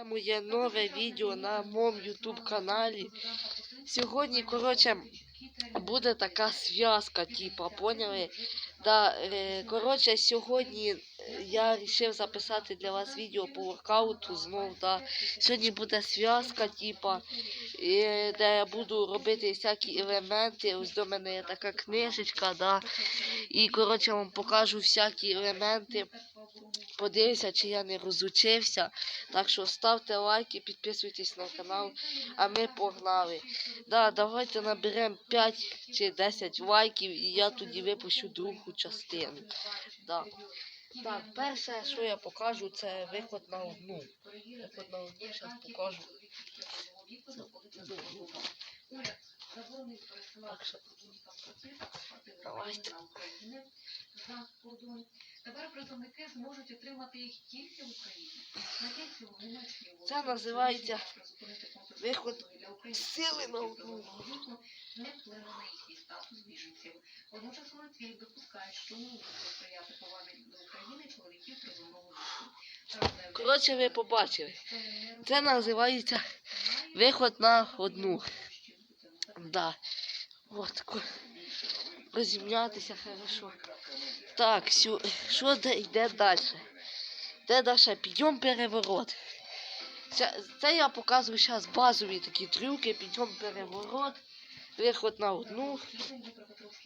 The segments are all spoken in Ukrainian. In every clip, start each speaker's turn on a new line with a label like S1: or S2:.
S1: Це моє нове відео на моєму YouTube каналі. Сьогодні, коротше, буде така зв'язка, типа, поняли? Да, е, коротше, сьогодні е, я вирішив записати для вас відео по воркауту знов. Да. Сьогодні буде зв'язка, типа, де я буду робити всякі елементи. Ось до мене є така книжечка, да. І коротше вам покажу всякі елементи. Подивися, чи я не розучився. Так що ставте лайки, підписуйтесь на канал, а ми погнали. Да, давайте наберемо 5 чи 10 лайків і я тоді випущу другу частину. Да. Так, перше, що я покажу, це виход на одну. Виход на одну, зараз покажу. Так що, давайте.
S2: Тепер призовники зможуть отримати їх тільки в Україні.
S1: Це називається виход сили на одну.
S2: Не вплине на їхній статус біженців. Водночас у Литві допускають, що не можуть сприяти поваги до України чоловіків призовного віку.
S1: Коротше, ви побачили. Це називається виход на одну. Да. Вот. Розімнятися хорошо. Так, сю... що де йде далі? Де далі? Підйом переворот. Це, це я показую зараз базові такі трюки, підйом переворот, виход на одну.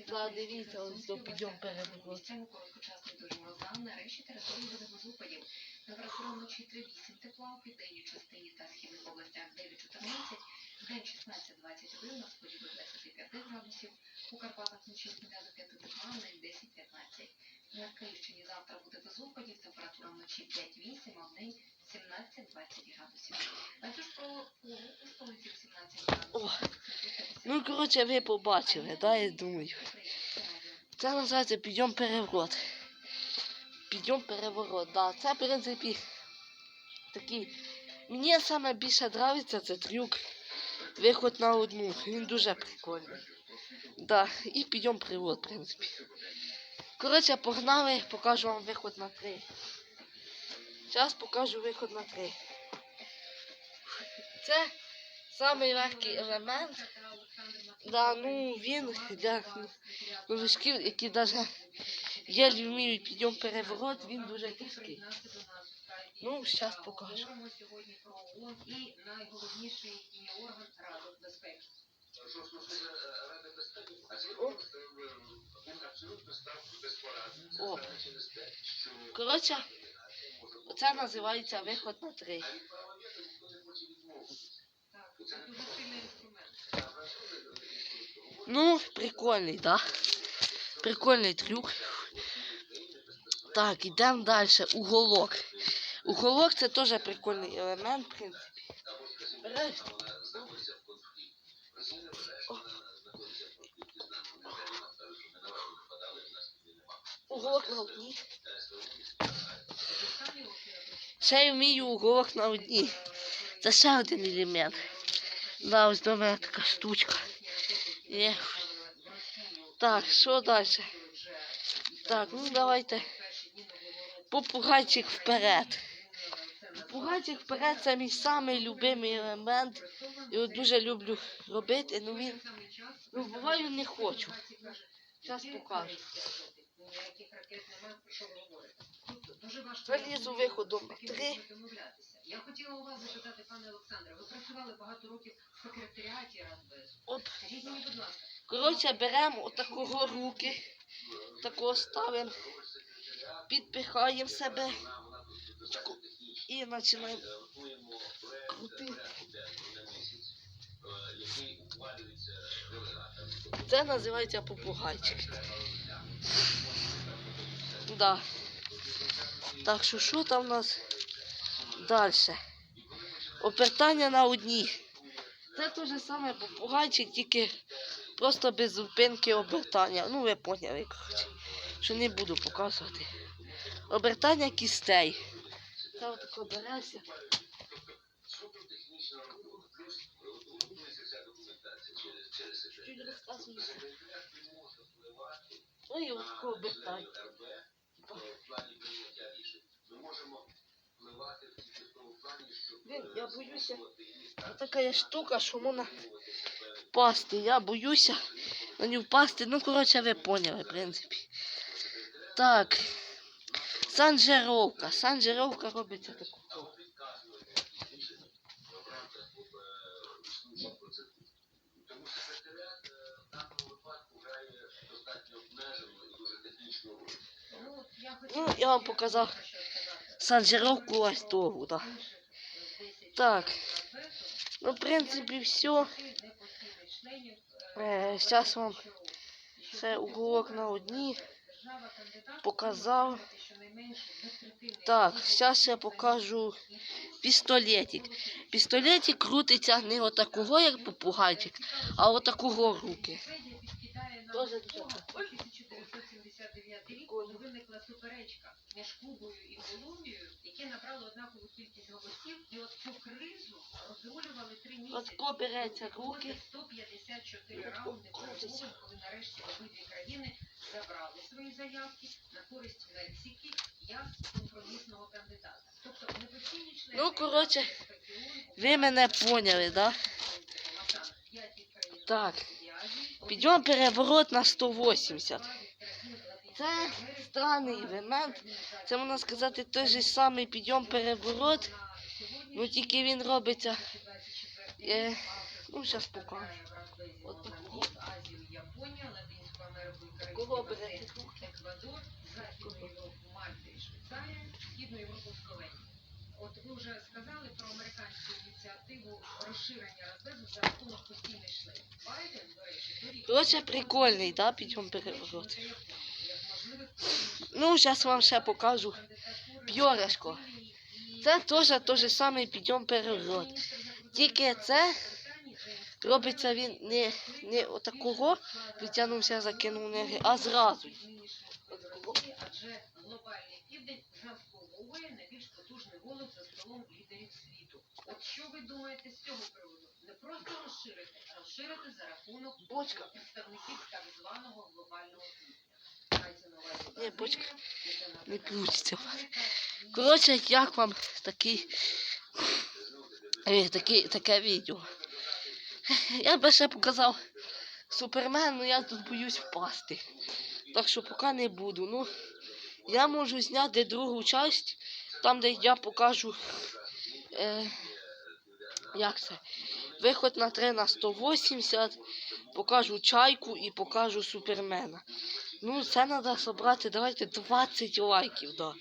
S1: Да, дивіться, ось до підйом переворот.
S2: Місцями короткочасний дощ морозам, нарешті території буде без опадів. Температура вночі 3-8 тепла, в південній частині та східних областях 9-14, день 16-21, на сході до 25 градусів, у Карпатах вночі 0 до 5 тепла, в день 10-15. На Київщині завтра буде без опадів, температура вночі 5-8, а в день 17-20 градусів. А це ж про погоду у столиці 18
S1: О,
S2: градусів.
S1: Ну, коротше, ви побачили, да, я думаю. Це називається підйом переворот. Підйом переворот, да. Це, в принципі, такий. Мені саме більше подобається це трюк. Виход на одну. Він дуже прикольний. Да. І підйом переворот, в принципі. Коротше, погнали, покажу вам виход на три. Зараз покажу виход на три. Це самий легкий елемент. Да, ну він для новичків, які навіть єлі вміють підйом переворот, він дуже тяжкий. Ну, зараз покажу.
S2: Говоримо сьогодні про ООН і найголовніший її орган Ради безпеки.
S1: О. Коротше, це називається виход на три.
S2: Це.
S1: Ну, прикольний, да? Прикольний трюк. Так, йдемо далі. Уголок. Уголок це теж прикольний елемент, в принципі. Уголок на одній. Ще я вмію уголок на одній. Це ще один елемент. Да, ось до мене така штучка. Є. Так, що далі? Так, ну давайте. Попугайчик вперед. Попугайчик вперед це мій самий любимий елемент. Його дуже люблю робити, ну він. Ну, буваю не хочу. Зараз покажу.
S2: Ніяких ракет немає, про що ви говорите. Тут дуже важко
S1: Залізу виходом три.
S2: домовлятися. Я хотіла у вас запитати, пане Олександре, ви працювали багато років в секретаріаті Радбезу.
S1: Оп.
S2: Скажіть мені, будь ласка,
S1: Коротше, беремо отакого руки, такого ставимо, підпихаємо себе і починаємо крутити. Це називається попугайчик. Да. Так що що там у нас далі? Опертання на одній. Це те ж саме попугайчик, тільки просто без зупинки обертання. Ну, ви поняли, коротше. Що не буду показувати. Обертання кістей. Це отако береться.
S3: Ми можемо впливати в тому плані, щоб
S1: Блін, я боюся. Така є штука, що можна впасти. Я боюся на нього впасти. Ну, коротше, ви поняли, в принципі. Так. Санжировка. Санжировка робиться таку.
S2: Ну, я
S1: вам показав санжировку ось того. Да. Так. Ну, в принципі, все. Е, Зараз вам це уголок на одні. Показав. Так, зараз я покажу пістолетик. Пістолетик крутиться не отакого, як попугайчик, а отакого руки. Тоже
S2: 1969 рік, виникла суперечка між Кубою і Колумбією, яке набрало однакову кількість голосів, і от цю кризу розрулювали три місяці.
S1: От береться руки.
S2: 154 раунди перемовин, коли нарешті обидві країни забрали свої заявки на користь Мексики як компромісного кандидата. Тобто непостійні члени...
S1: Ну, коротше, ви мене поняли, да? Так. Підемо переворот на 180. Це странний елемент. Це можна сказати той же самий підйом переворот. Ну тільки він робиться. Е, ну, зараз покажу. От такого.
S2: Азію, Японія, Латинську Америку і
S1: берете?
S2: Словенія. От ви вже сказали про американську ініціативу розширення розвезу за рахунок постійних членів. Байден, до речі,
S1: Коротше, прикольний, да, підйом переворот. Ну, зараз вам ще покажу.
S2: кандидатур
S1: Це теж той же самий підйом переворот. Тільки це робиться він не, не отакого, витягнувся, закинув ноги, а зразу.
S2: глобальний південь заслуговує на більш потужний голос за столом лідерів світу. От що ви думаєте з цього приводу? Не просто розширити, а розширити за рахунок
S1: Бочка.
S2: представників так званого глобального півдня.
S1: Ні, бочка. Не получиться. Коротше, як вам такий, е, такий, таке відео? Я би ще показав Супермен, але я тут боюсь впасти. Так що поки не буду. Ну, я можу зняти другу часть, там, де я покажу. Е, як це? Виход на 3 на 180, покажу чайку і покажу супермена. Ну, це треба зібрати, давайте 20 лайків, да.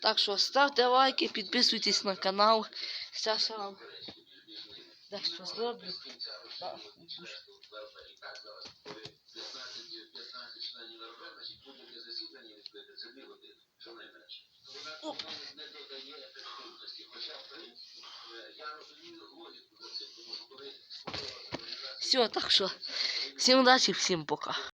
S1: Так що ставте лайки, підписуйтесь на канал. Зараз я вам дещо зроблю. Да, дуже. Оп. Все, так що всім удачі, всім пока.